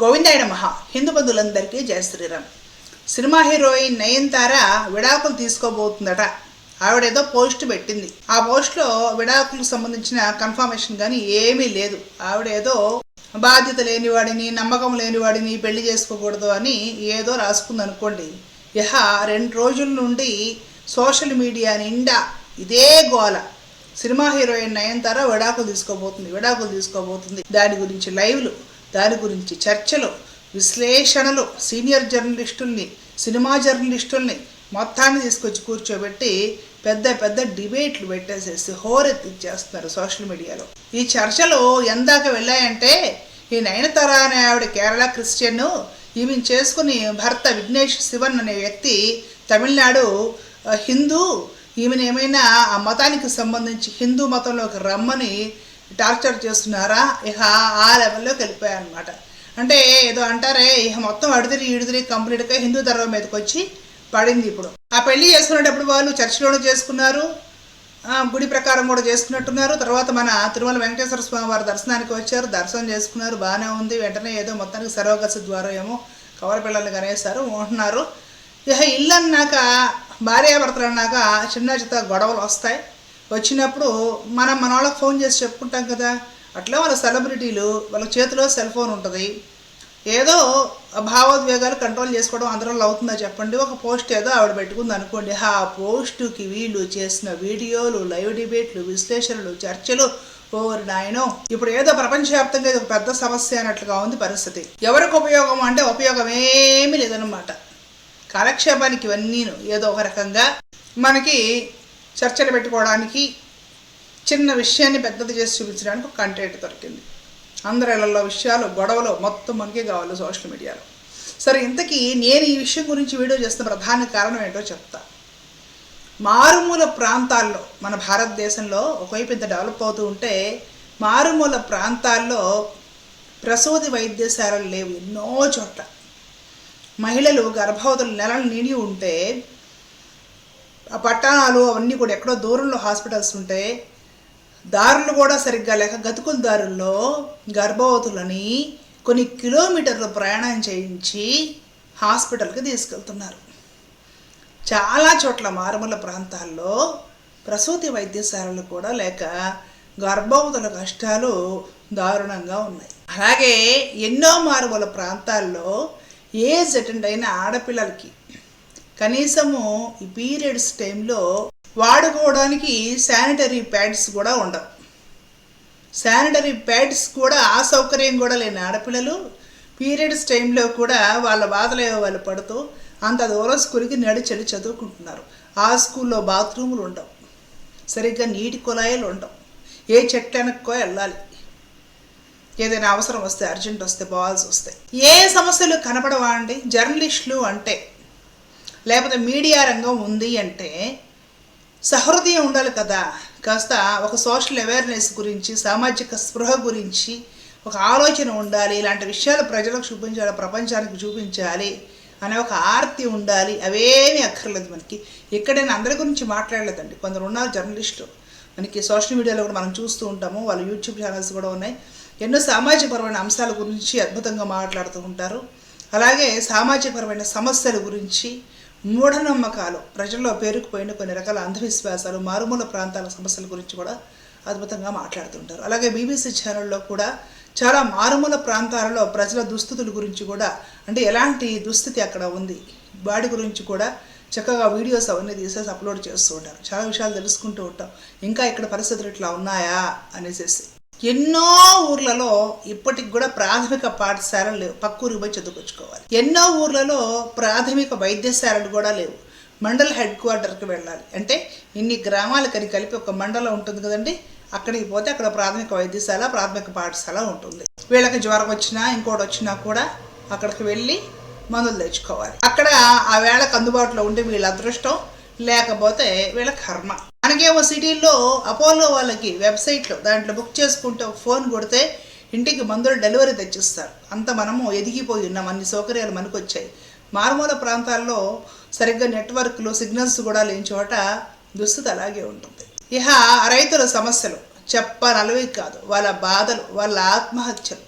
గోవిందాయన మహా హిందూ బంధువులందరికీ జయ శ్రీరామ్. సినిమా హీరోయిన్ నయనతార విడాకులు తీసుకోబోతుందట. ఆవిడేదో పోస్ట్ పెట్టింది. ఆ పోస్ట్లో విడాకులకు సంబంధించిన కన్ఫర్మేషన్ కానీ ఏమీ లేదు. ఆవిడేదో బాధ్యత లేనివాడిని నమ్మకం లేనివాడిని పెళ్ళి చేసుకోకూడదు అని ఏదో రాసుకుంది అనుకోండి ఇహ రెండు రోజుల నుండి సోషల్ మీడియా నిండా ఇదే గోల. సినిమా హీరోయిన్ నయనతార విడాకులు తీసుకోబోతుంది విడాకులు తీసుకోబోతుంది. దాని గురించి లైవ్లు. దాని గురించి చర్చలు విశ్లేషణలు సీనియర్ జర్నలిస్టుల్ని సినిమా జర్నలిస్టుల్ని మొత్తాన్ని తీసుకొచ్చి కూర్చోబెట్టి పెద్ద పెద్ద డిబేట్లు పెట్టేసేసి హోరెత్తిచ్చేస్తున్నారు సోషల్ మీడియాలో. ఈ చర్చలు ఎందాక వెళ్ళాయంటే ఈ నయనతార అనే ఆవిడ కేరళ క్రిస్టియన్ ఈమెను చేసుకుని భర్త విఘ్నేష్ శివన్ అనే వ్యక్తి తమిళనాడు హిందూ. ఈమెను ఏమైనా ఆ మతానికి సంబంధించి హిందూ మతంలోకి రమ్మని టార్చర్ చేస్తున్నారా? ఇక ఆ లెవెల్లోకి వెళ్ళిపోయాయన్నమాట అంటే ఏదో అంటారే ఇక మొత్తం అడిదిరి ఇడిదిరి కంప్లీట్గా హిందూ ధర్మం మీదకి వచ్చి పడింది ఇప్పుడు. ఆ పెళ్ళి చేసుకునేటప్పుడు వాళ్ళు చర్చిలోనూ చేసుకున్నారు. గుడి ప్రకారం కూడా చేసుకున్నట్టున్నారు. తర్వాత మన తిరుమల వెంకటేశ్వర స్వామి వారి దర్శనానికి వచ్చారు. దర్శనం చేసుకున్నారు. బాగానే ఉంది. వెంటనే ఏదో మొత్తానికి సర్వగసి ద్వారా ఏమో కవల పిల్లల్ని కనేశారు. ఉంటున్నారు ఇక ఇల్లు అన్నాక భార్యాభర్తలు అన్నాక చిన్న చిత్త గొడవలు వస్తాయి. వచ్చినప్పుడు మనం మన వాళ్ళకి ఫోన్ చేసి చెప్పుకుంటాం కదా. అట్లా వాళ్ళ సెలబ్రిటీలు వాళ్ళ చేతిలో సెల్ ఫోన్ ఉంటుంది. ఏదో భావోద్వేగాలు కంట్రోల్ చేసుకోవడం అందరిలో అవుతుందా చెప్పండి. ఒక పోస్ట్ ఏదో ఆవిడ పెట్టుకుంది అనుకోండి. ఆ పోస్టుకి వీళ్ళు చేసిన వీడియోలు లైవ్ డిబేట్లు విశ్లేషణలు చర్చలు ఓవర్ నాయనో. ఇప్పుడు ఏదో ప్రపంచవ్యాప్తంగా ఇది ఒక పెద్ద సమస్య అన్నట్లుగా ఉంది పరిస్థితి. ఎవరికి ఉపయోగం అంటే ఉపయోగం ఏమీ లేదన్నమాట. కాలక్షేపానికి ఇవన్నీను. ఏదో ఒక రకంగా మనకి చర్చలు పెట్టుకోవడానికి చిన్న విషయాన్ని పెద్దది చేసి చూపించడానికి ఒక కంటెంట్ దొరికింది. అందరిలలో విషయాలు గొడవలు మొత్తం మనకే కావాలి సోషల్ మీడియాలో సరే ఇంతకీ నేను ఈ విషయం గురించి వీడియో చేస్తున్న ప్రధాన కారణం ఏంటో చెప్తా. మారుమూల ప్రాంతాల్లో మన భారతదేశంలో ఒకవైపు ఇంత డెవలప్ అవుతూ ఉంటే మారుమూల ప్రాంతాల్లో ప్రసూతి వైద్యశాలలు లేవు ఎన్నో చోట్ల. మహిళలు గర్భవతులు నెలలు నిండి ఉంటే పట్టణాలు అవన్నీ కూడా ఎక్కడో దూరంలో హాస్పిటల్స్ ఉంటే దారులు కూడా సరిగ్గా లేక గతుకుల దారుల్లో గర్భవతులని కొన్ని కిలోమీటర్లు ప్రయాణం చేయించి హాస్పిటల్కి తీసుకెళ్తున్నారు. చాలా చోట్ల మారుమూల ప్రాంతాల్లో ప్రసూతి వైద్యశాలలు కూడా లేక గర్భవతుల కష్టాలు దారుణంగా ఉన్నాయి. అలాగే ఎన్నో మారుమూల ప్రాంతాల్లో ఏజ్ అటెండ్ అయిన ఆడపిల్లలకి కనీసము ఈ పీరియడ్స్ టైంలో వాడుకోవడానికి శానిటరీ ప్యాడ్స్ కూడా ఉండవు. శానిటరీ ప్యాడ్స్ కూడా ఆ సౌకర్యం కూడా లేని ఆడపిల్లలు పీరియడ్స్ టైంలో కూడా వాళ్ళ బాధలు వాళ్ళు పడుతూ అంత దూరం స్కూల్కి నడిచెళ్ళి చదువుకుంటున్నారు. ఆ స్కూల్లో బాత్రూములు ఉండవు. సరిగ్గా నీటి కుళాయిలు ఉండవు. ఏ చెట్టు వెనక్కో వెళ్ళాలి. ఏదైనా అవసరం వస్తే అర్జెంట్ వస్తే పోవాల్సి వస్తే. ఏ సమస్యలు కనపడవా అండి జర్నలిస్టులు అంటే లేకపోతే మీడియా రంగం ఉంది అంటే సహృదయం ఉండాలి కదా. కాస్త ఒక సోషల్ అవేర్నెస్ గురించి సామాజిక స్పృహ గురించి ఒక ఆలోచన ఉండాలి. ఇలాంటి విషయాలు ప్రజలకు చూపించాలి ప్రపంచానికి చూపించాలి అనే ఒక ఆర్తి ఉండాలి. అవేమీ అక్కర్లేదు మనకి. ఎక్కడైనా అందరి గురించి మాట్లాడలేదండి. కొందరు ఉన్నారు జర్నలిస్టులు మనకి సోషల్ మీడియాలో కూడా మనం చూస్తూ ఉంటాము. వాళ్ళ యూట్యూబ్ ఛానల్స్ కూడా ఉన్నాయి. ఎన్నో సామాజికపరమైన అంశాల గురించి అద్భుతంగా మాట్లాడుతూ ఉంటారు. అలాగే సామాజికపరమైన సమస్యల గురించి మూఢనమ్మకాలు. ప్రజల్లో పేరుకుపోయిన కొన్ని రకాల అంధవిశ్వాసాలు మారుమూల ప్రాంతాల సమస్యల గురించి కూడా అద్భుతంగా మాట్లాడుతుంటారు. అలాగే బీబీసీ ఛానల్లో కూడా చాలా మారుమూల ప్రాంతాలలో ప్రజల దుస్థితుల గురించి కూడా అంటే ఎలాంటి దుస్థితి అక్కడ ఉంది వాటి గురించి కూడా చక్కగా వీడియోస్ అవన్నీ తీసేసి అప్లోడ్ చేస్తూ ఉంటారు. చాలా విషయాలు తెలుసుకుంటూ ఉంటాం. ఇంకా ఇక్కడ పరిస్థితులు ఇట్లా ఉన్నాయా అనేసి ఎన్నో ఊర్లలో ఇప్పటికి కూడా ప్రాథమిక పాఠశాలలు లేవు. పక్కూరికి పోయి చదువుకొచ్చుకోవాలి. ఎన్నో ఊర్లలో ప్రాథమిక వైద్యశాలలు కూడా లేవు. మండల హెడ్ క్వార్టర్కి వెళ్ళాలి. అంటే ఇన్ని గ్రామాలకని కలిపి ఒక మండలం ఉంటుంది కదండి. అక్కడికి పోతే అక్కడ ప్రాథమిక వైద్యశాల ప్రాథమిక పాఠశాల ఉంటుంది. వీళ్ళకి జ్వరం వచ్చినా ఇంకోటి వచ్చినా కూడా అక్కడికి వెళ్ళి మందులు తెచ్చుకోవాలి. అక్కడ ఆ వేళకు అందుబాటులో ఉండే వీళ్ళ అదృష్టం లేకపోతే వీళ్ళ కర్మ. మనకేమో సిటీల్లో అపోలో వాళ్ళకి వెబ్సైట్లో దాంట్లో బుక్ చేసుకుంటే ఫోన్ కొడితే ఇంటికి మందులు డెలివరీ తెచ్చిస్తారు. అంత మనము ఎదిగిపోయి ఉన్నాం. అన్ని సౌకర్యాలు మనకు వచ్చాయి మారుమూల ప్రాంతాల్లో సరిగ్గా నెట్వర్క్లు సిగ్నల్స్ కూడా లేని చోట దుస్థితి అలాగే ఉంటుంది. ఇహ రైతుల సమస్యలు. చెప్పనలవి కాదు. వాళ్ళ బాధలు వాళ్ళ ఆత్మహత్యలు.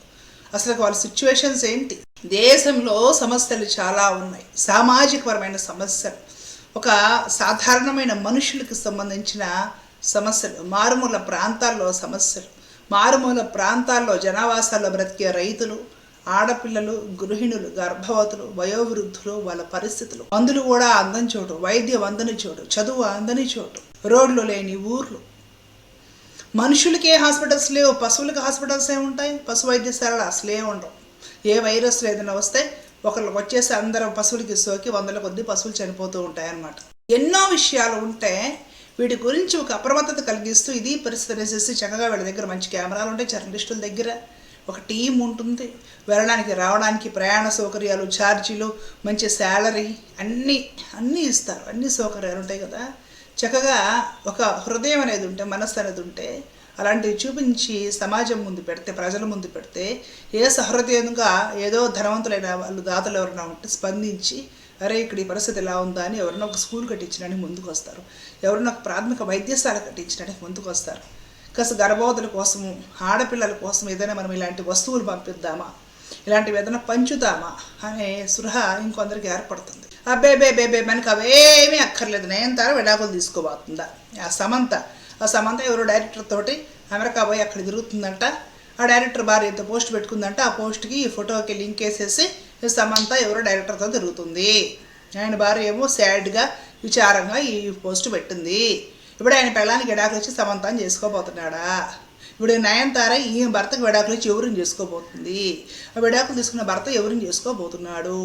అసలు వాళ్ళ సిచ్యువేషన్స్ ఏంటి? దేశంలో సమస్యలు చాలా ఉన్నాయి. సామాజికపరమైన సమస్యలు. ఒక సాధారణమైన మనుషులకు సంబంధించిన సమస్యలు. మారుమూల ప్రాంతాల్లో సమస్యలు. మారుమూల ప్రాంతాల్లో జనావాసాల్లో బ్రతికే రైతులు ఆడపిల్లలు గృహిణులు గర్భవతులు వయోవృద్ధులు వాళ్ళ పరిస్థితులు. మందులు కూడా అందని చోటు. వైద్యం అందని చోటు. చదువు అందని చోటు. రోడ్లు లేని ఊర్లు. మనుషులకి ఏ హాస్పిటల్స్ లేవు. పశువులకు హాస్పిటల్స్ ఏ ఉంటాయి పశు వైద్యశాలలు అసలే ఉండవు. ఏ వైరస్లు ఏదైనా వస్తే ఒకరికి వచ్చేసి అందరం పశువులకి సోకి వందల కొద్ది పశువులు చనిపోతూ ఉంటాయి అన్నమాట ఎన్నో విషయాలు ఉంటే వీటి గురించి ఒక అప్రమత్తత కలిగిస్తూ ఇది పరిస్థితి అనేసి చక్కగా వీళ్ళ దగ్గర మంచి కెమెరాలు ఉంటాయి జర్నలిస్టుల దగ్గర. ఒక టీం ఉంటుంది. వెళ్ళడానికి రావడానికి ప్రయాణ సౌకర్యాలు ఛార్జీలు మంచి శాలరీ అన్నీ అన్నీ ఇస్తారు. అన్ని సౌకర్యాలు ఉంటాయి కదా. చక్కగా ఒక హృదయం అనేది ఉంటే మనస్సు అనేది ఉంటే అలాంటివి చూపించి సమాజం ముందు పెడితే ప్రజల ముందు పెడితే ఏ సహృదయంగా ఏదో ధనవంతులైన వాళ్ళు దాతలు ఎవరైనా ఉంటే స్పందించి అరే ఇక్కడ ఈ పరిస్థితి ఎలా ఉందా? అని ఎవరైనా ఒక స్కూల్ కట్టించడానికి ముందుకు వస్తారు ఎవరైనా ఒక ప్రాథమిక వైద్యశాల కట్టించడానికి ముందుకు వస్తారు కాస్త గర్భవతుల కోసము ఆడపిల్లల కోసం ఏదైనా మనం ఇలాంటి వస్తువులు పంపిద్దామా? ఇలాంటివి ఏదైనా పంచుదామా? అనే సృహ ఇంకొందరికి ఏర్పడుతుంది. అబ్బే బే బే బే మనకు అవేమీ అక్కర్లేదు. నయనతార విడాకులు తీసుకోబోతుందా? ఆ సమంత ఆ సమంత ఎవరో డైరెక్టర్ తోటి అమెరికా పోయి అక్కడ తిరుగుతుందంట. ఆ డైరెక్టర్ భార్య ఎంత పోస్ట్ పెట్టుకుందంట. ఆ పోస్ట్కి ఈ ఫోటోకి లింక్ వేసేసి సమంత ఎవరో డైరెక్టర్తో తిరుగుతుంది. ఆయన భార్య ఏమో సాడ్గా విచారంగా ఈ పోస్ట్ పెట్టింది. ఇప్పుడు ఆయన పెళ్ళానికి విడాకులు వచ్చి సమంతం చేసుకోబోతున్నాడా? ఇప్పుడు నయనతార ఈ భర్తకు విడాకులు ఇచ్చి ఎవరిని చేసుకోబోతుంది? ఆ విడాకులు తీసుకున్న భర్త ఎవరిని చేసుకోబోతున్నాడు?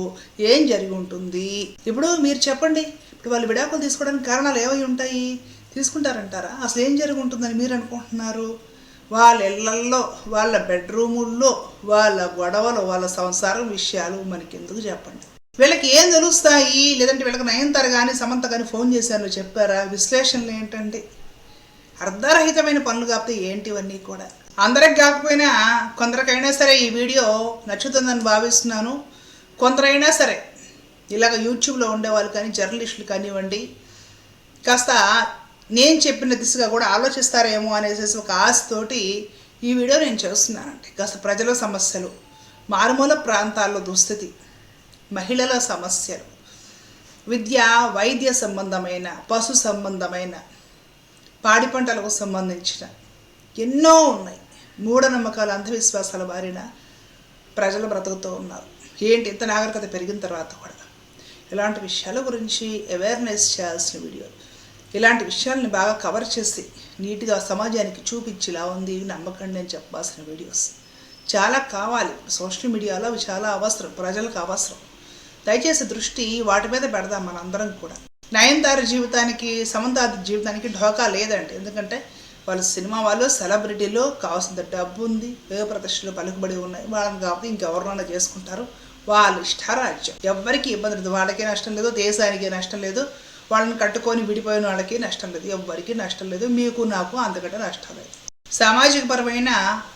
ఏం జరిగి ఉంటుంది? ఇప్పుడు మీరు చెప్పండి. ఇప్పుడు వాళ్ళు విడాకులు తీసుకోవడానికి కారణాలు ఏవై ఉంటాయి? తీసుకుంటారంటారా? అసలు ఏం జరిగి ఉంటుందని మీరు అనుకుంటున్నారు? వాళ్ళ ఇళ్ళల్లో వాళ్ళ బెడ్రూముల్లో వాళ్ళ గొడవలు వాళ్ళ సంసారం విషయాలు మనకి ఎందుకు చెప్పండి? వీళ్ళకి ఏం తెలుస్తాయి? లేదంటే వీళ్ళకి నయనతార కానీ సమంత కానీ ఫోన్ చేశారో చెప్పారా? విశ్లేషణలు ఏంటంటే అర్ధరహితమైన పనులు కాకపోతే ఏంటివన్నీ కూడా? అందరికి కాకపోయినా కొందరికైనా సరే ఈ వీడియో నచ్చుతుందని భావిస్తున్నాను. కొందరైనా సరే ఇలాగ యూట్యూబ్లో ఉండేవాళ్ళు కానీ జర్నలిస్టులు కానివ్వండి కాస్త నేను చెప్పిన దిశగా కూడా ఆలోచిస్తారేమో అనేసి ఒక ఆశతోటి ఈ వీడియో నేను చేస్తున్నానండి. కాస్త ప్రజల సమస్యలు మారుమూల ప్రాంతాల్లో దుస్థితి మహిళల సమస్యలు విద్య వైద్య సంబంధమైన పశు సంబంధమైన పాడి పంటలకు సంబంధించిన ఎన్నో ఉన్నాయి. మూఢనమ్మకాలు అంధవిశ్వాసాల బారిన ప్రజలు బ్రతుకుతూ ఉన్నారు. ఏంటి? ఇంత నాగరికత పెరిగిన తర్వాత కూడా. ఇలాంటి విషయాల గురించి అవేర్నెస్ చేయాల్సిన వీడియో ఇలాంటి విషయాల్ని బాగా కవర్ చేసి నీట్గా సమాజానికి చూపించేలా ఉంది ఇవి నమ్మకండి అని చెప్పాల్సిన వీడియోస్ చాలా కావాలి. సోషల్ మీడియాలో అవి చాలా అవసరం. ప్రజలకు అవసరం. దయచేసి దృష్టి వాటి మీద పెడదాం మనందరం కూడా. నయనతార జీవితానికి సమంత జీవితానికి ఢోకా లేదండి. ఎందుకంటే వాళ్ళు సినిమా వాళ్ళు సెలబ్రిటీలు కావాల్సినంత డబ్బు ఉంది వేగ ప్రదర్శనలు పలుకుబడి ఉన్నాయి. వాళ్ళని కాబట్టి ఇంకెవరినైనా చేసుకుంటారు. వాళ్ళ ఇష్టారాజ్యం. ఎవ్వరికి ఇబ్బంది లేదు. వాళ్ళకే నష్టం లేదు దేశానికి నష్టం లేదు. వాళ్ళని కట్టుకొని విడిపోయిన వాళ్ళకి నష్టం లేదు. ఎవ్వరికీ నష్టం లేదు. మీకు నాకు అంతకంటే నష్టం లేదు. సామాజిక పరమైన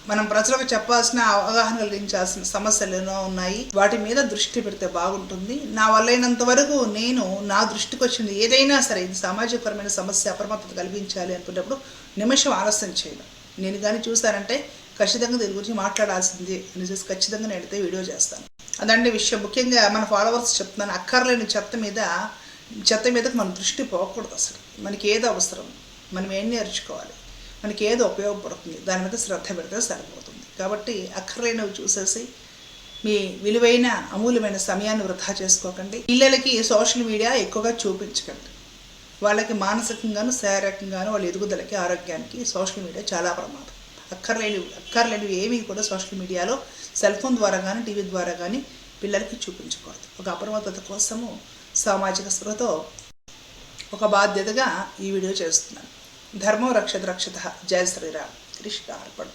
మనం ప్రజలకు చెప్పాల్సిన అవగాహన కలిగించాల్సిన సమస్యలు ఎన్నో ఉన్నాయి. వాటి మీద దృష్టి పెడితే బాగుంటుంది. నా వల్లైనంత వరకు నేను నా దృష్టికి వచ్చింది ఏదైనా సరే ఇది సామాజిక పరమైన సమస్య అప్రమత్తత కలిగించాలి అనుకున్నప్పుడు నిమిషం ఆలస్యం చేయను నేను కానీ చూశానంటే ఖచ్చితంగా దీని గురించి మాట్లాడాల్సింది చూసి ఖచ్చితంగా నేను అయితే వీడియో చేస్తాను. అదండి విషయం. ముఖ్యంగా మన ఫాలోవర్స్ చెప్తున్నాను అక్కర్లేని చెత్త మీద చెత్త మీదకి మన దృష్టి పోకూడదు అసలు. మనకి ఏది అవసరం? మనం ఏం నేర్చుకోవాలి? మనకి ఏది ఉపయోగపడుతుంది. దాని మీద శ్రద్ధ పెడితే సరిపోతుంది. కాబట్టి అక్కర్లేనివి చూసేసి మీ విలువైన అమూల్యమైన సమయాన్ని వృధా చేసుకోకండి. పిల్లలకి సోషల్ మీడియా ఎక్కువగా చూపించకండి. వాళ్ళకి మానసికంగాను శారీరకంగాను వాళ్ళ ఎదుగుదలకి ఆరోగ్యానికి సోషల్ మీడియా చాలా ప్రమాదం. అక్కర్లేనివి అక్కర్లేనివి ఏమీ కూడా సోషల్ మీడియాలో సెల్ ఫోన్ ద్వారా కానీ టీవీ ద్వారా కానీ పిల్లలకి చూపించకూడదు. ఒక అప్రమత్తత కోసము సామాజిక స్పృహతో ఒక బాధ్యతగా ఈ వీడియో చేస్తున్నాను. ధర్మం రక్షత రక్షత జయ శ్రీరామ్ కృష్ణ అర్పణ